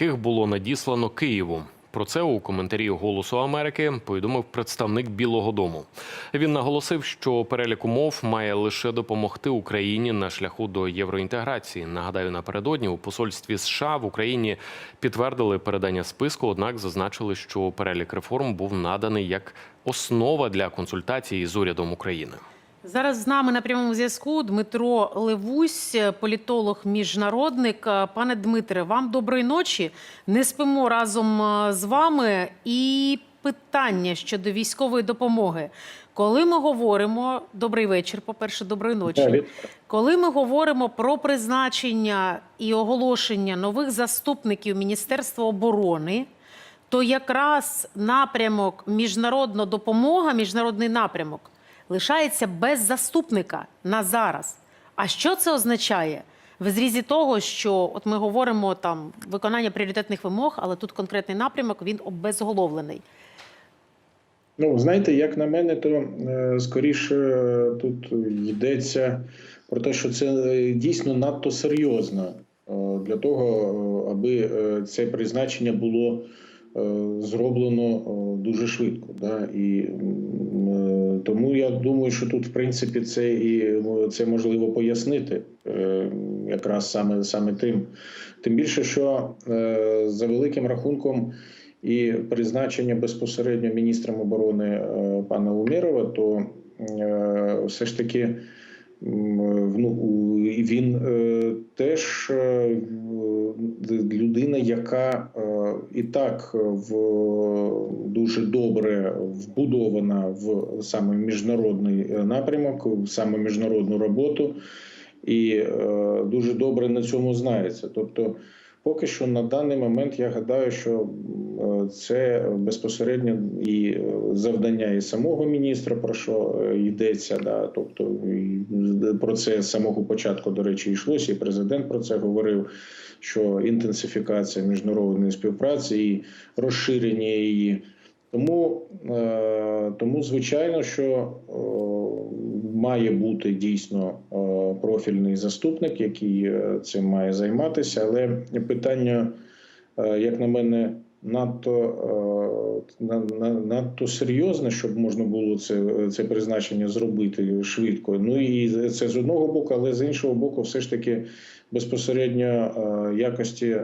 яких було надіслано Києву. Про це у коментарі Голосу Америки повідомив представник Білого Дому. Він наголосив, що перелік умов має лише допомогти Україні на шляху до євроінтеграції. Нагадаю, напередодні у посольстві США в Україні підтвердили передання списку однак зазначили, що перелік реформ був наданий як основа для консультації з урядом України. Зараз з нами на прямому зв'язку Дмитро Левусь, політолог, міжнародник. Пане Дмитре, вам доброї ночі. Не спимо разом е, з вами. І питання щодо військової допомоги. Коли ми говоримо добрий вечір, по-перше, доброї ночі. Коли ми говоримо про призначення і оголошення нових заступників Міністерства оборони, то якраз напрямок міжнародна допомога, міжнародний напрямок лишається без заступника на зараз. А що це означає? В зрізі того, що от ми говоримо там виконання пріоритетних вимог, але тут конкретний напрямок він обезголовлений. Ну, знаєте, як на мене, то е, скоріше тут йдеться про те, що це е, дійсно надто серйозно е, для того, аби це призначення було зроблено е, дуже швидко. Да? І е, тому я думаю, що тут, в принципі, це і е, це можливо пояснити е, якраз саме, саме тим. Тим більше, що е, за великим рахунком. І призначення безпосередньо міністром оборони е, пана Умєрова, то е, все ж таки ну, він е, теж е, людина, яка е, і так в дуже добре вбудована в саме міжнародний е, напрямок, в саме міжнародну роботу, і е, дуже добре на цьому знається. Тобто, Поки що на даний момент я гадаю, що е, це безпосередньо і е, завдання і самого міністра, про що е, йдеться. Да, тобто про це з самого початку, до речі, йшлося, і президент про це говорив. Що інтенсифікація міжнародної співпраці і розширення її. Тому, тому звичайно, що має бути дійсно профільний заступник, який е, цим має займатися. Але питання, е, як на мене, надто, е, на- на- надто серйозне, щоб можна було це, це призначення зробити швидко. Ну і це з одного боку, але з іншого боку, все ж таки безпосередньо якості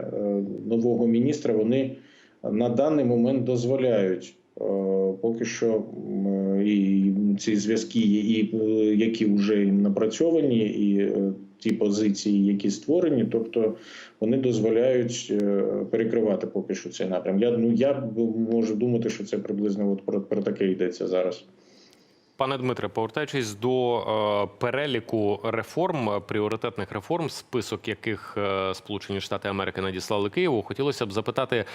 нового міністра вони на даний момент дозволяють поки що і ці зв'язки, і е, які вже їм напрацьовані, і е, ті позиції, які створені, тобто вони дозволяють е, перекривати поки що цей напрям. Я ну я можу думати, що це приблизно от про, про таке йдеться зараз. Пане Дмитре, повертаючись до е, переліку реформ, пріоритетних реформ, список яких е, Сполучені Штати Америки надіслали Києву, хотілося б запитати: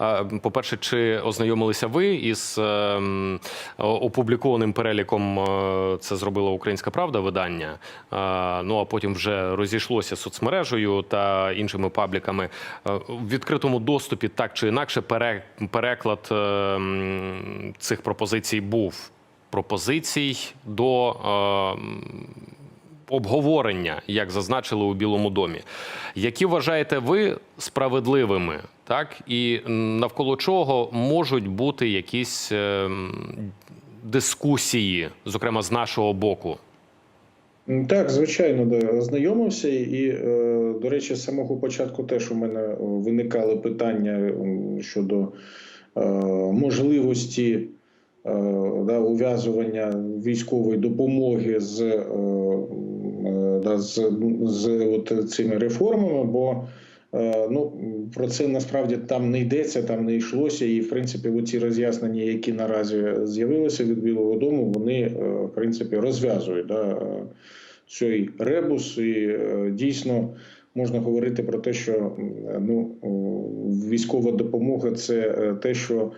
е, по-перше, чи ознайомилися ви із опублікованим переліком? це зробила Українська Правда видання. Ну а потім вже розійшлося соцмережею та іншими пабліками в відкритому доступі, так чи інакше, пере- переклад цих пропозицій був пропозицій до е, обговорення, як зазначили у Білому домі. Які вважаєте ви справедливими, так і навколо чого можуть бути якісь е, дискусії, зокрема з нашого боку? Так, звичайно, ознайомився, і, е, до речі, з самого початку теж у мене е, виникали питання щодо е, можливості да, ув'язування військової допомоги з, е, е, да, з, з от цими реформами, бо е, ну, про це насправді там не йдеться, там не йшлося. І, в принципі, оці роз'яснення, які наразі з'явилися від Білого Дому, вони, е, в принципі, розв'язують да, е, цей ребус, і е, дійсно можна говорити про те, що ну, військова допомога це е, те, що е,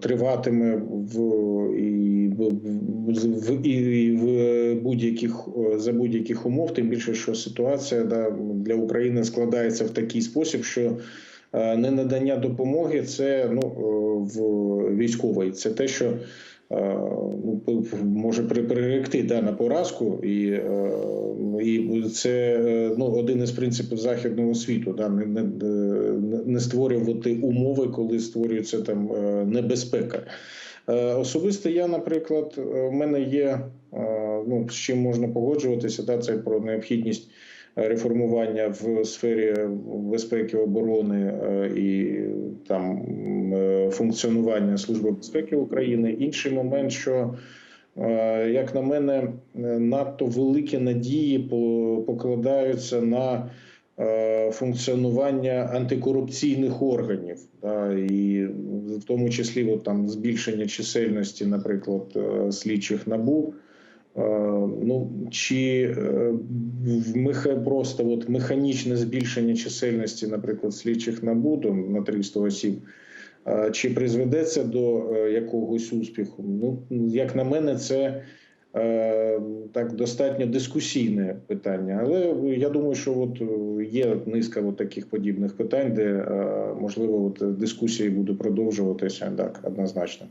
триватиме в і в, і в будь-яких е, за будь-яких умов, тим більше, що ситуація да, для України складається в такий спосіб, що не ненадання допомоги це ну е, в військової, це те, що е, може при- приректи да, на поразку, і, е, і це е, ну, один із принципів західного світу, да, не, не, створювати умови, коли створюється там е, небезпека. Е, Особисто я, наприклад, е, в мене є е, ну, з чим можна погоджуватися, да, це про необхідність е, реформування в сфері безпеки оборони е, і там е, функціонування Служби безпеки України. Інший момент, що е, як на мене, надто великі надії покладаються на функціонування антикорупційних органів, да, і в тому числі от, там збільшення чисельності, наприклад, слідчих набу. Е, Ну чи е, просто от механічне збільшення чисельності, наприклад, слідчих набуду на 300 осіб, е, чи призведе це до якогось успіху? Ну як на мене, це так достатньо дискусійне питання. Але я думаю, що от є низка от таких подібних питань, де можливо от дискусії будуть продовжуватися так однозначно.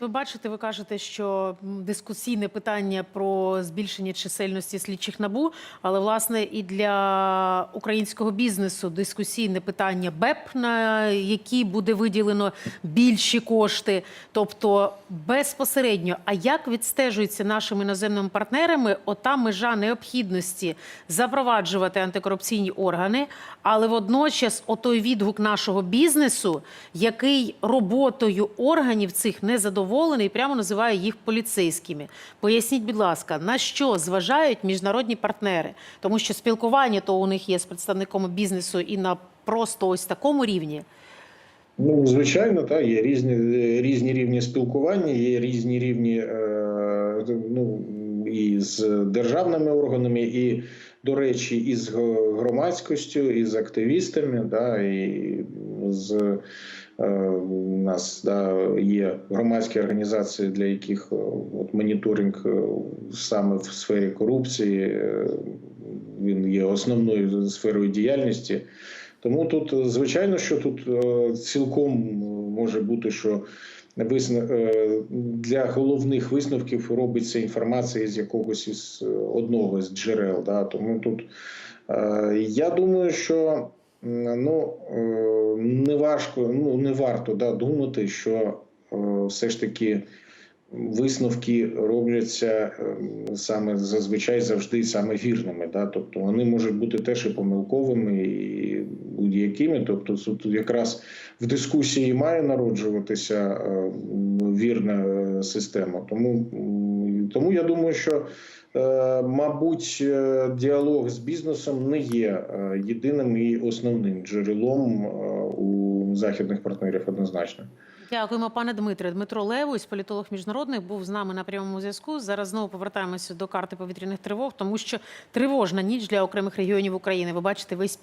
Ви бачите, ви кажете, що дискусійне питання про збільшення чисельності слідчих набу, але власне і для українського бізнесу дискусійне питання БЕП, на які буде виділено більші кошти, тобто безпосередньо. А як відстежується нашими іноземними партнерами ота межа необхідності запроваджувати антикорупційні органи, але водночас отой відгук нашого бізнесу, який роботою органів цих не задоволений, і прямо називає їх поліцейськими. Поясніть, будь ласка, на що зважають міжнародні партнери? Тому що спілкування то у них є з представниками бізнесу і на просто ось такому рівні. Ну, звичайно, так, є різні, різні рівні спілкування, є різні рівні е, ну, і з державними органами, і, до речі, і з громадськістю, і з активістами, да, і з е, у нас да, є громадські організації, для яких е, от, моніторинг е, саме в сфері корупції він є основною сферою діяльності. Тому тут, звичайно, що тут цілком може бути, що для головних висновків робиться інформація з якогось із е, одного з джерел. Да? Тому тут е, я думаю, що ну, е, не важко, ну не варто да, думати, що е, все ж таки. Висновки робляться ем, саме зазвичай завжди саме вірними. Да? Тобто вони можуть бути теж і помилковими, і будь-якими. Тобто, тут якраз в дискусії має народжуватися е, вірна е, система. Тому, тому я думаю, що е, мабуть, е, діалог з бізнесом не є єдиним і основним джерелом у західних партнерів однозначно. Дякуємо, пане Дмитре. Дмитро Левусь, політолог міжнародний, був з нами на прямому зв'язку. Зараз знову повертаємося до карти повітряних тривог, тому що тривожна ніч для окремих регіонів України. Ви бачите весь